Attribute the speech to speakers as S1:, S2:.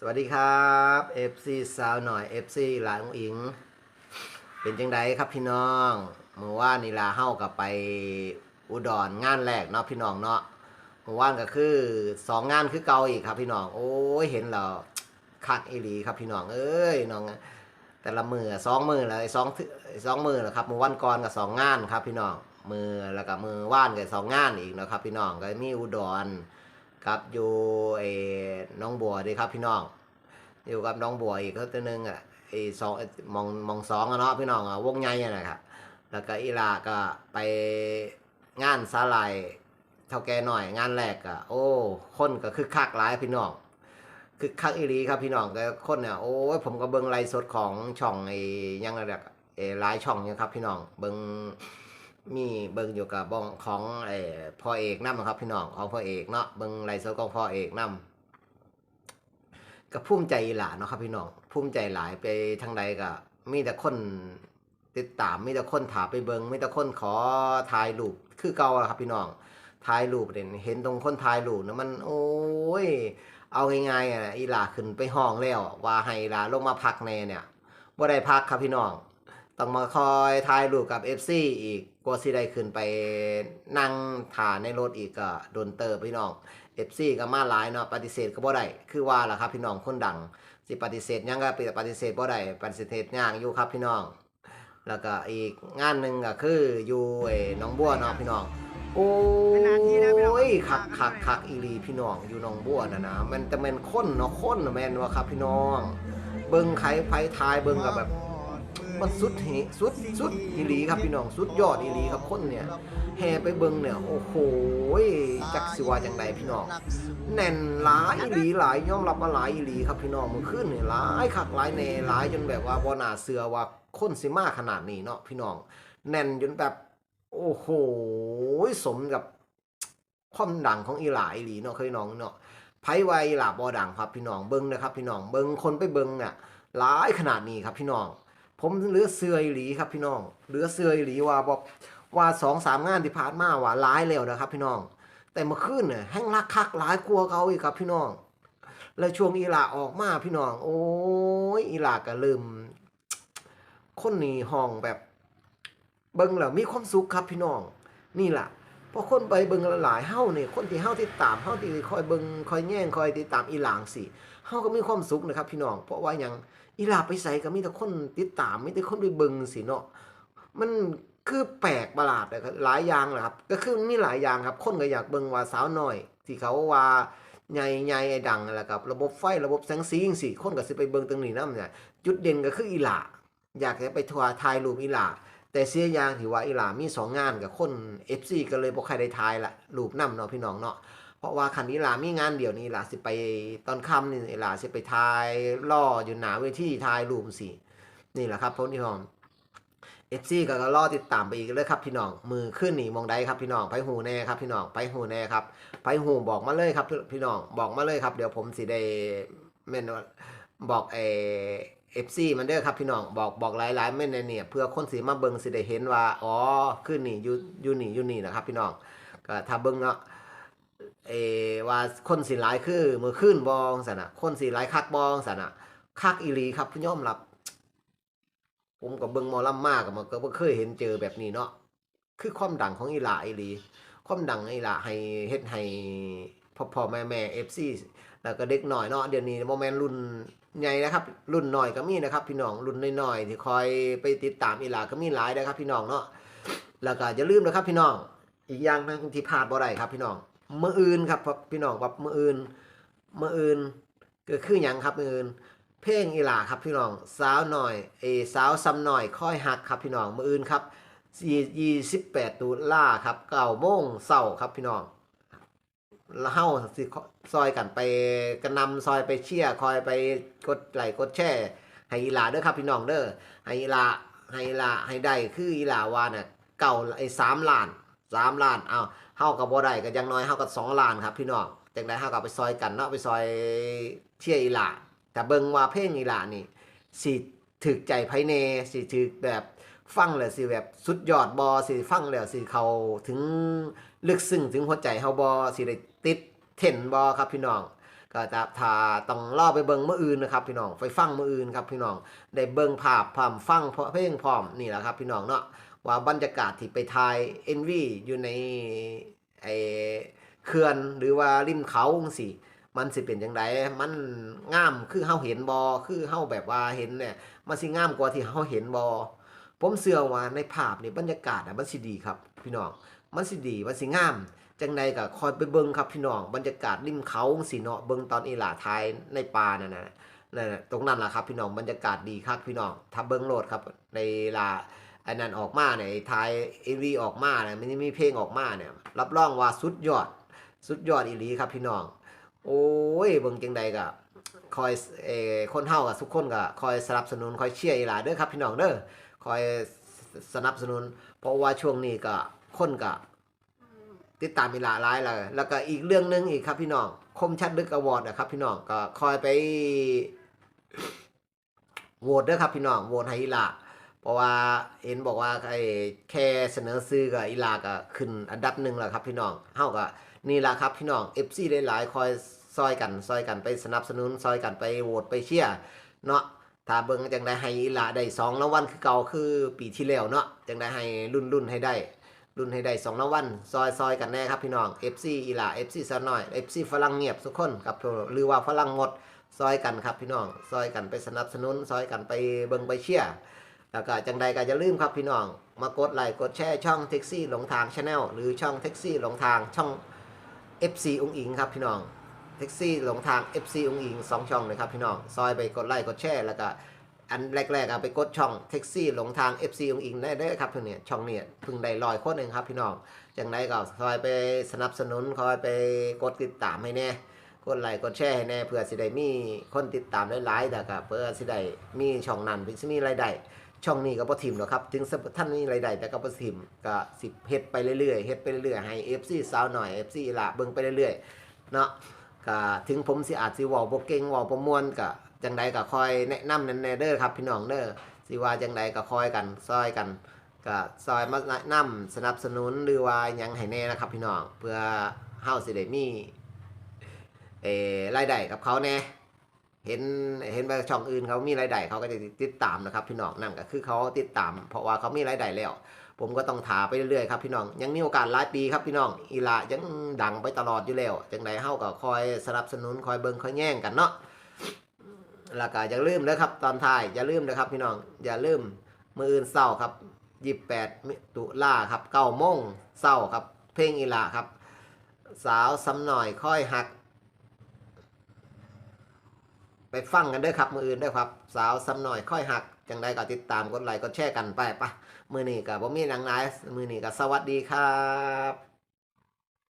S1: สวัสดีครับ FC สาวหน่อย FC หลานองอิง เป็นจังไดครับพี่น้องเมื่อวานนี่ลาเฮากับไปอุดรงานแรกเนาะพี่น้องเนาะเมื่อวานก็คือสองงานคือเก่าอีกครับพี่น้อง โอ้ยเห็นแล้วคักอีหลีครับพี่น้องเอ้ยน้องแต่ละมือสองมือเลยสองสองมือแหละครับมือวันก่อนกับสองงานครับพี่น้องมือแล้วก็มือว่านกับสองงานอีกนะครับพี่น้องก็มีอุดร กับอยู่ไอ้น้องบัวดีครับพี่น้อง อยู่กับน้องบัวอีกก็ตัวนึงอะไอ้สองมองมองสองอะเนาะพี่น้องอะวงใหญ่นะครับแล้วก็อีลาก็ไปงานสาลายเท่าแกหน่อยงานแรกอะโอ้คนก็คึกคักหลายพี่น้องคือคักอีหลีครับพี่น้องก็คนเนี่ยโอ้ยผมก็เบิ่งไลฟ์สดของช่องไอ้ยังระดับไอ้หลายช่องเนี่ยครับพี่น้องเบิ่ง มีเบิ่งอยู่กับบ้องของไอ้พ่อเอกนำครับพี่น้องของพ่อเอกเนาะเบิ่งไลฟ์สดของพ่อเอกนำก็ภูมิใจหลาเนาะครับพี่น้องภูมิใจหลายไปทางใดก็มีแต่คนติดตามมีแต่คนถามไปเบิ่งมีแต่คนขอถ่ายรูปคือเก่าอะครับพี่น้องถ่ายรูปเนี่ยเห็นตรงคนถ่ายรูปนะมันโอ้ยเอาง่ายๆอะอีหลาขึ้นไปห้องแล้วว่าให้อีลาลงมาพักแน่เนี่ยบ่ได้พักครับพี่น้องต้องมาคอยถ่ายรูปกับ FC อีก ว่าสิได้ขึ้นไปนั่งถ่าในรถอีกก็โดนเติบพี่น้อง FC ก็มาหลายเนาะปฏิเสธก็บ่ได้คือว่าล่ะครับพี่น้องคนดังสิปฏิเสธยังก็ปฏิเสธบ่ได้ปฏิเสธยากอยู่ครับพี่น้อง แล้วก็อีกงานหนึ่งก็คืออยู่ไอ้น้องบัวเนาะพี่น้องโอ้
S2: นานะพี่น้อง
S1: ยคักคักคักอีหลีพี่น้องอยู่น้องบัวนะนะมันจะเป็นคนเนาะคนน่ะแมนว่าครับพี่น้อง เบิ่งไขไผทายเบิ่งกับแบบ มันสุดเหสุดสุดอีหลีครับพี่น้องสุดยอดอีหลีครับคนเนี่ยแห่ไปเบิงเนี่ยโอ้โหจักสิว่าจังไดพี่น้องแน่นหลายอีหลีหลายย่อมรับว่าหลายอีหลีครับพี่น้องเมื่อคืนเนี่ยหลายคักหลายแน่หลายจนแบบว่าบ่น่าเชื่อว่าคนสิมาขนาดนี้เนาะพี่น้องแน่นจนแบบโอ้โหสมกับความดังของอีหลาอีหลีเนาะเคยน้องเนาะไผไวหลาบ่ดังครับพี่น้องเบิ่งนะครับพี่น้องเบิ่งคนไปเบิ่งน่ะหลายขนาดนี้ครับพี่น้อง ผมเหลือเสืออีหลีครับพี่น้องเหลือเสืออีหลีว่าบอกว่าสองสามงานที่ผ่านมาว่าหลายแล้วนะครับพี่น้อง แต่เมื่อคืนเนี่ยแห้งรักคักหลายกลัวเขาอีกครับพี่น้อง แล้วช่วงอีหลาออกมาพี่น้อง โอ้ยอีหลาก็ลืมคนนี้ห้องแบบ เบิ่งแล้วมีความสุขครับพี่น้อง นี่แหละพอคนไปเบิงหลายเฮ้าเนี่ยคนที่เฮ้าติดตามเฮ้าที่คอยเบิงคอยแย่งคอยติดตามอีหลางสิเฮ้าก็มีความสุขนะครับ พี่น้อง เพราะว่ายัง อีหลาไปใส่ก็มีแต่คนติดตามมีแต่คนไปเบิ่งสิเนาะมันคือแปลกประหลาดนะครับหลายอย่างแหละครับ ก็คือมีหลายอย่างครับ คนก็อยากเบิ่งว่าสาวน้อยที่เขาว่าใหญ่ใหญ่ไอ้ดังแหละครับ ระบบไฟระบบแสงสีจังซี่คนก็สิไปเบิ่งตรงนี้นำเนี่ยจุดเด่นก็คืออีหลาอยากจะไปทัวร์ถ่ายรูปอีหลาแต่เสียอย่างที่ว่าอีหลามีสองงานกับคน FC ก็เลยบ่ใครได้ทายละรูปนำเนาะพี่น้องเนาะ เพราะว่าคันอีหลามีงานเดียวนี้อีหลาสิไปตอนค่ำนี่อีหลาสิไปทายล่ออยู่หนาเวทีทายรูปสินี่แหละครับพี่น้อง FC ก็ก็รอติดตามไปอีกเลยครับพี่น้องมือขึ้นหนีมองได้ครับพี่น้องไปหูแน่ครับพี่น้องไปหูแน่ครับไปหูบอกมาเลยครับพี่น้องบอกมาเลยครับ เดี๋ยวผมสิได้แม่นบอกเอเอฟซีมันเด้อครับพี่น้องบอกบอกหลายๆแม่นในเนี่ยเพื่อคนสิมาเบิงสิได้เห็นว่าอ๋อขึ้นหนีอยู่อยู่นี่อยู่หนีนะครับพี่น้องก็ถ้าเบิงเนาะ เอว่าคนสิหลายคือมือขึ้นบองสนะคนสิหลายคักบองสนะคักอีหลีครับพี่ยอมรับ ผมกับเบิงมอลำมากกับมันก็เคยเห็นเจอแบบนี้เนาะคือความดังของอีหลาอีหลีความดังอีหลาให้เฮ็ดให้พ่อพ่อแม่แม่ FC แล้วก็เด็กหน่อยเนาะเดี๋ยวนี้บ่แม่นรุ่นใหญ่นะครับ รุ่นหน้อยก็มีนะครับ พี่น้องรุ่นน้อยๆที่คอยไปติดตามอีหลาก็มีหลายนะครับ พี่น้องเนาะแล้วก็อย่าลืมนะครับ พี่น้องอีกอย่างนึงที่พลาดบ่ได้ครับ พี่น้อง มืออื่นครับพี่น้องแบบมืออื่นมืออื่นก็คือหยังครับมืออื่น เพลงอีหลาครับพี่น้องสาวหน่อยเอสาวซ้ำหน่อยค่อยหักครับพี่น้องมืออื่นครับยี่สิบแปดตุลาครับเก้าโมงเศร้าครับพี่น้องแล้วเฮาสิซอยกันไปกระนำซอยไปเชียร์คอยไปกดไหลกดแชร์ให้อีหลาเด้อครับพี่น้องเด้อให้อีหลาให้อีหลาให้ได้คืออีหลาว่าน่ะเก่าไอ้สามล้าน สามล้านเอาเฮากับบ่ได้ก็ยังน้อยเฮากับสองล้านครับ พี่น้องจังไดเฮาก็ไปซอยกันเนาะไปซอยเชียร์อีหลาแต่เบิ่งว่าเพลงอีหลานี่สิถึกใจไผเนสิถึกแบบฟังแล้วสิแบบสุดยอดบอสิฟังแล้วสิเขาถึงลึกซึ้งถึงหัวใจเฮาบอสิได้ติดเทนบอครับพี่น้องก็จะทาต้องล่อไปเบิ่งมื้ออื่นนะครับพี่น้องไปฟังมื้ออื่นครับพี่น้องได้เบิงภาพพร้อมฟังเพลงพร้อมนี่แหละครับพี่น้องเนาะ ว่าบรรยากาศที่ไปถ่าย NV อยู่ในไอเขื่อนหรือว่าริมเขาจังซี่มันสิเป็นจังไดมันงามคือเฮาเห็นบ่คือเฮาแบบว่าเห็นเนี่ยมันสิงามกว่าที่เฮาเห็นบ่ผมเชื่อว่าในภาพนี่บรรยากาศน่ะมันสิดีครับพี่น้องมันสิดีมันสิงามจังใดก็คอยไปเบิ่งครับพี่น้องบรรยากาศริมเขาสิเนาะเบิ่งตอนอีหลาทายในป่านั่นน่ะนั่นน่ะตรงนั้นล่ะครับพี่น้องบรรยากาศดีครับพี่น้องถ้าเบิ่งโลดครับในลา อันนั้นออกมาเนี่ยทายเอวีออกมาเนี่ยมันมีเพลงออกมาเนี่ยรับรองว่าสุดยอด สุดยอดอีหลีครับพี่น้อง โอ้ยเบิ่งจังใดก็คอยเออคนเฮากับทุกคนก็คอยสนับสนุนคอยเชียร์อีหลาเด้อครับพี่น้องเด้อคอยสนับสนุน เพราะว่าช่วงนี้ก็คนก็ติดตามอีหลาหลายเลยแล้วก็อีกเรื่องหนึงอีกครับพี่น้องคมชัดลึกอวอร์ดนะครับพี่น้องก็คอยไปโหวตเด้อครับพี่น้องโหวตให้อีหลา เพราะว่าเห็นบอกว่าไอ้แค่เสนอซื้อกับอีลาก็ขึ้นอันดับหนึ่งแล้วครับพี่น้องเฮาก็นี่ละครับพี่น้อง FC หลายๆคอยซอยกันซอยกันไปสนับสนุนซอยกันไปโหวตไปเชียร์เนาะถ้าเบิ่งจังได้ให้อีหลาได้สองรางวัลคือเก่าคือปีที่แล้วเนาะจังได้ให้รุ่นรุ่นให้ได้รุ่นให้ได้สองรางวัลซอยซอยกันแน่ครับพี่น้อง FC อีหลา FC ซะหน่อย FC ฝรั่งเงียบทุกคนครับหรือว่าฝรั่งหมด ซอยกันครับพี่น้อง ซอยกันไปสนับสนุน ซอยกันไปเบิ่งไปเชียร์ แล้วก็จังใดก็อย่าลืมครับพี่น้อง มากดไลค์กดแชร์ช่องแท็กซี่หลงทางชาแนลหรือช่องแท็กซี่หลงทางช่อง FC องอิงครับพี่น้องแท็กซี่หลงทาง FC องอิงสองช่องเลยครับพี่น้องซอยไปกดไลค์กดแชร์แล้วก็อันแรกๆเอาไปกดช่องแท็กซี่หลงทาง FC องอิงได้เด้ครับเพื่อนเนี่ยช่องเนี่ยเพิ่งได้ลอยคนหนึ่งครับพี่น้องจังไดก็คอยไปสนับสนุนคอยไปกดติดตามให้แน่กดไลค์กดแชร์ให้แน่เพื่อสิได้มีคนติดตามหลายๆแต่ก็เพื่อสิได้มีช่องนั้นเพื่อสิมีรายได้ ช่องนี้ก็บ่ทิมหรอกครับ ถึงท่านมีรายได้แต่ก็บ่ทิมก็สิเฮ็ดไปเรื่อยๆเฮ็ดไปเรื่อยๆให้ FC สาวหน่อย FC ละเบิ่งไปเรื่อยๆเนาะก็ถึงผมสิอาจสิเว้าบ่เก่งเว้าบ่ม่วนก็จังใดก็คอยแนะนำนั่นแน่เด้อครับพี่น้องเด้อสิว่าจังใดก็คอยกันซอยกันก็ซอยมาแนะนำสนับสนุนหรือว่ายังให้แน่นะครับพี่น้องเพื่อเฮาสิได้มีเอ่อรายได้กับเขาแน่ เห็นเห็นว่าช่องอื่นเขามีรายได้เขาก็จะติดตามนะครับ พี่น้องนั่นก็คือเขาติดตาม เพราะว่าเขามีรายได้แล้ว ผมก็ต้องถาไปเรื่อยๆครับพี่น้องยังมีโอกาสหลายปีครับพี่น้องอีหลายังดังไปตลอดอยู่แล้วจังใดเฮาก็คอยสนับสนุนคอยเบิ่งคอยแย่งกันเนาะแล้วก็อย่าลืมนะครับตอนท้ายอย่าลืมนะครับ พี่น้องอย่าลืมมืออื่นเศร้าครับ28มิถุลาครับ9โมงเศร้าครับ เพลงอีหลาครับ สาวซ้ำหน่อยค่อยหัก ไปฟังกันด้วยครับมืออื่นด้วยครับ สาวซ้ำหน่อยค่อยหักจังใดก็ติดตามกดไลค์กดแชร์กันไปปะมือนี้กับผมมีหนังไลฟ์มือนี้กับสวัสดีครับ